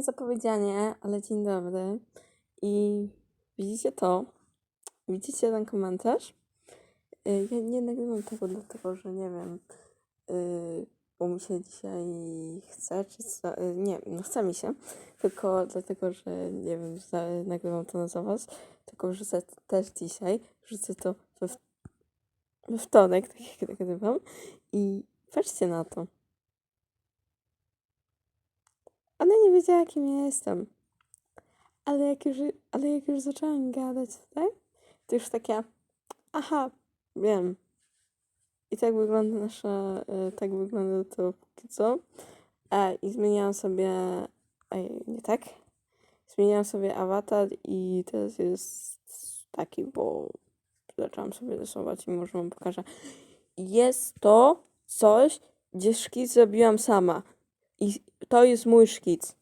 Zapowiedzianie, ale dzień dobry. I widzicie to? Widzicie ten komentarz? Y, Ja nie nagrywam tego dlatego, że nie wiem, y, bo mi się dzisiaj chce, czy co, y, nie, no chce mi się, tylko dlatego, że nie wiem, za, nagrywam to za was, tylko wrzucę też dzisiaj, wrzucę to we, we wtorek, tak jak nagrywam i patrzcie na to. Ona nie wiedziała, kim ja jestem. Ale jak już, ale jak już zaczęłam gadać tutaj, to już takie, aha, wiem. I tak wygląda nasza, e, tak wygląda to póki co. E, I zmieniałam sobie, ej, nie tak? Zmieniałam sobie awatar i teraz jest taki, bo zaczęłam sobie rysować i może wam pokażę. Jest to coś, gdzie szkic zrobiłam sama. I to jest mój szkic.